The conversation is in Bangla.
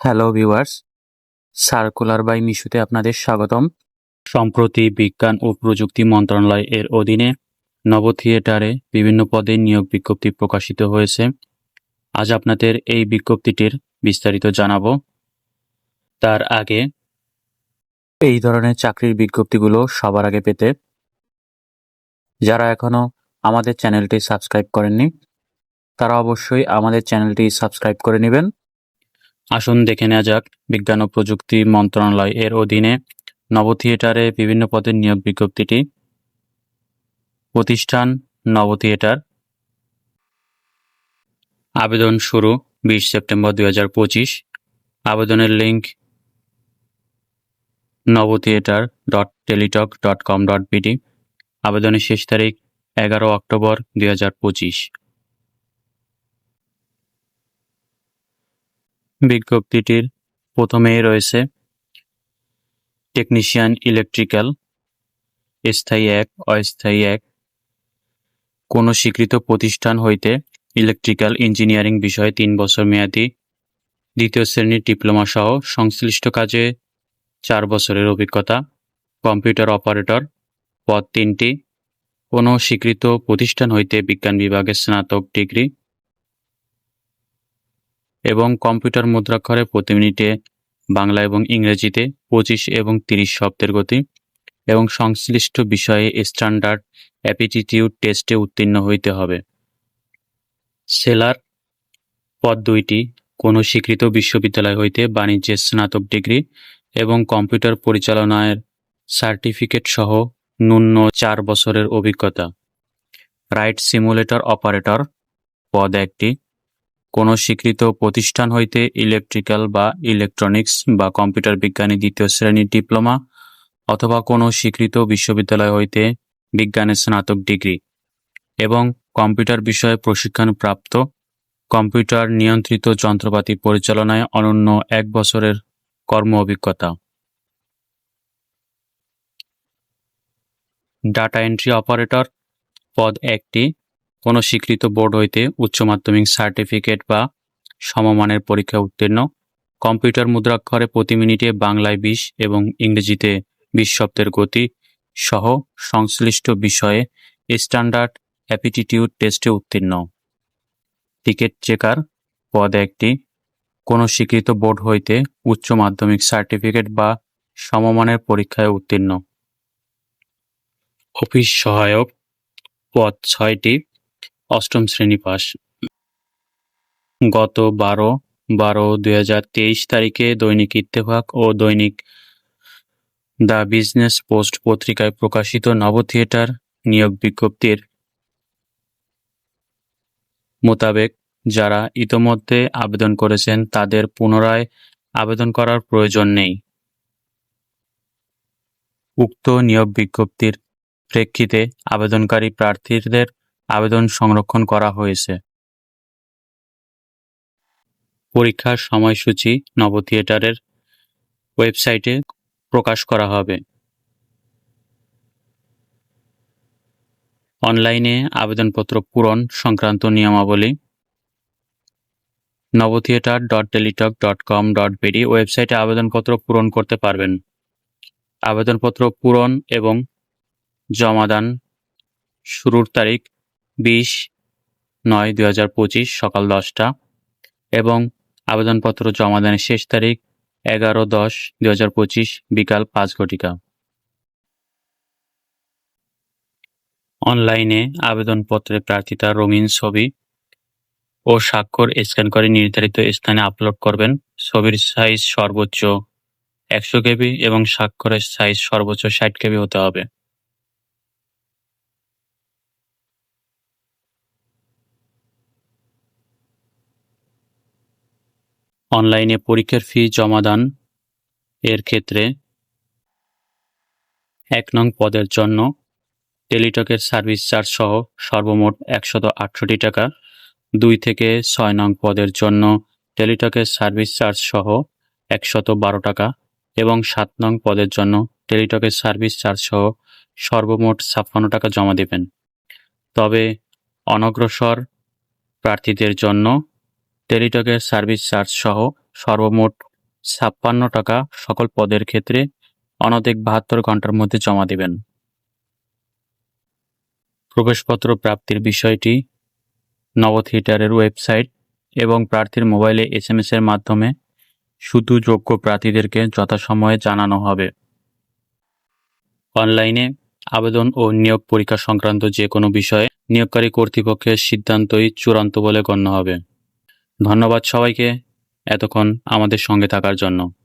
হ্যালো ভিউয়ার্স সার্কুলার বাই মিশুতে আপনাদের স্বাগতম। সম্প্রতি বিজ্ঞান ও প্রযুক্তি মন্ত্রণালয় এর অধীনে নব থিয়েটারে বিভিন্ন পদে নিয়োগ বিজ্ঞপ্তি প্রকাশিত হয়েছে। আজ আপনাদের এই বিজ্ঞপ্তিটির বিস্তারিত জানাব। তার আগে, এই ধরনের চাকরির বিজ্ঞপ্তিগুলো সবার আগে পেতে যারা এখনও আমাদের চ্যানেলটি সাবস্ক্রাইব করেননি, তারা অবশ্যই আমাদের চ্যানেলটি সাবস্ক্রাইব করে নেবেন। আসুন দেখে নেওয়া যাক। বিজ্ঞান ও প্রযুক্তি মন্ত্রণালয় এর অধীনে নব থিয়েটারে বিভিন্ন পদের নিয়োগ বিজ্ঞপ্তিটি। প্রতিষ্ঠান নব থিয়েটার আবেদন শুরু বিশ সেপ্টেম্বর দুই হাজার পঁচিশ। আবেদনের link Naba theatre dot Teletalk dot com dot BD. আবেদনের শেষ তারিখ এগারো অক্টোবর দুই হাজার পঁচিশ। বিজ্ঞপ্তিটির প্রথমেই রয়েছে টেকনিশিয়ান ইলেকট্রিক্যাল স্থায়ী এক, অস্থায়ী এক। কোনো স্বীকৃত প্রতিষ্ঠান হইতে ইলেকট্রিক্যাল ইঞ্জিনিয়ারিং বিষয়ে তিন বছর মেয়াদী দ্বিতীয় শ্রেণির ডিপ্লোমা সহ সংশ্লিষ্ট কাজে চার বছরের অভিজ্ঞতা কম্পিউটার অপারেটর পদ তিনটি। কোনো স্বীকৃত প্রতিষ্ঠান হইতে বিজ্ঞান বিভাগে স্নাতক ডিগ্রি এবং কম্পিউটার মুদ্রাক্ষরে প্রতি মিনিটে বাংলা এবং ইংরেজিতে পঁচিশ এবং তিরিশ শব্দের গতি এবং সংশ্লিষ্ট বিষয়ে স্ট্যান্ডার্ড অ্যাপিটিটিউড টেস্টে উত্তীর্ণ হইতে হবে। সেলার পদ দুইটি, কোনো স্বীকৃত বিশ্ববিদ্যালয় হইতে বাণিজ্যের স্নাতক ডিগ্রি এবং কম্পিউটার পরিচালনায় সার্টিফিকেট সহ ন্যূন চার বছরের অভিজ্ঞতা। রাইট সিমুলেটর অপারেটর পদ একটি কোনো স্বীকৃত প্রতিষ্ঠান হইতে ইলেকট্রিক্যাল বা ইলেকট্রনিক্স বা কম্পিউটার বিজ্ঞানী দ্বিতীয় শ্রেণির ডিপ্লোমা অথবা কোনো স্বীকৃত বিশ্ববিদ্যালয় হইতে বিজ্ঞানের স্নাতক ডিগ্রি এবং কম্পিউটার বিষয়ে প্রশিক্ষণপ্রাপ্ত কম্পিউটার নিয়ন্ত্রিত যন্ত্রপাতি পরিচালনায় অনন্য এক বছরের কর্ম অভিজ্ঞতা। ডাটা এন্ট্রি অপারেটর পদ একটি। কোনো স্বীকৃত বোর্ড হইতে উচ্চ মাধ্যমিক সার্টিফিকেট বা সমমানের পরীক্ষায় উত্তীর্ণ। কম্পিউটার মুদ্রাক্ষরে প্রতি মিনিটে বাংলায় বিশ এবং ইংরেজিতে বিশ শব্দের গতি সহ সংশ্লিষ্ট বিষয়ে স্ট্যান্ডার্ড অ্যাপিটিটিউড টেস্টে উত্তীর্ণ। টিকিট চেকার পদ একটি কোনো স্বীকৃত বোর্ড হইতে উচ্চ মাধ্যমিক সার্টিফিকেট বা সমমানের পরীক্ষায় উত্তীর্ণ। অফিস সহায়ক পদ ছয়টি। অষ্টম শ্রেণি পাস। গত বারো বারো দুই হাজার তেইশ তারিখে দৈনিক ইত্তেফাক ও দৈনিক দ্য বিজনেস পোস্ট পত্রিকায় প্রকাশিত নব থিয়েটার নিয়োগ বিজ্ঞপ্তির মোতাবেক যারা ইতোমধ্যে আবেদন করেছেন তাদের পুনরায় আবেদন করার প্রয়োজন নেই। উক্ত নিয়োগ বিজ্ঞপ্তির প্রেক্ষিতে আবেদনকারী প্রার্থীদের আবেদন সংরক্ষণ করা হয়েছে। পরীক্ষার সময়সূচি নব থিয়েটারের ওয়েবসাইটে প্রকাশ করা হবে। অনলাইনে আবেদনপত্র পূরণ সংক্রান্ত নিয়মাবলী Naba theatre dot Teletalk dot com dot BD ওয়েবসাইটে আবেদনপত্র পূরণ করতে পারবেন। আবেদনপত্র পূরণ এবং জমাদান শুরুর তারিখ বিশ নয় দুই হাজার পঁচিশ সকাল দশটা এবং আবেদনপত্র জমা জমাদানের শেষ তারিখ এগারো দশ দুই হাজার পঁচিশ বিকাল পাঁচ ঘটিকা। অনলাইনে আবেদনপত্রে প্রার্থিতার রঙিন ছবি ও স্বাক্ষর স্ক্যান করে নির্ধারিত স্থানে আপলোড করবেন। ছবির সাইজ সর্বোচ্চ একশো কেবি এবং স্বাক্ষরের সাইজ সর্বোচ্চ ষাট কেবি হতে হবে। অনলাইনে পরীক্ষার ফি জমাদান এর ক্ষেত্রে এক নং পদের জন্য টেলিটকের সার্ভিস চার্জ সহ সর্বমোট একশত আটষট্টি টাকা। দুই থেকে ছয় নং পদের জন্য টেলিটকের সার্ভিস চার্জ সহ একশত বারো টাকা এবং সাত নং পদের জন্য টেলিটকের সার্ভিস চার্জ সহ সর্বমোট ছাপ্পান্ন টাকা জমা দেবেন। তবে অনগ্রসর প্রার্থীদের জন্য টেলিটকের সার্ভিস চার্জ সহ সর্বমোট ছাপ্পান্ন টাকা সকল পদের ক্ষেত্রে অনধিক বাহাত্তর ঘণ্টার মধ্যে জমা দিবেন। প্রবেশপত্র প্রাপ্তির বিষয়টি নব থিয়েটারের ওয়েবসাইট এবং প্রার্থীর মোবাইলে এস এম এর মাধ্যমে শুধু যোগ্য প্রার্থীদেরকে যথাসময়ে জানানো হবে। অনলাইনে আবেদন ও নিয়োগ পরীক্ষা সংক্রান্ত যে কোনো বিষয়ে নিয়োগকারী কর্তৃপক্ষের সিদ্ধান্তই চূড়ান্ত বলে গণ্য হবে। ধন্যবাদ সবাইকে এতক্ষণ আমাদের সঙ্গে থাকার জন্য।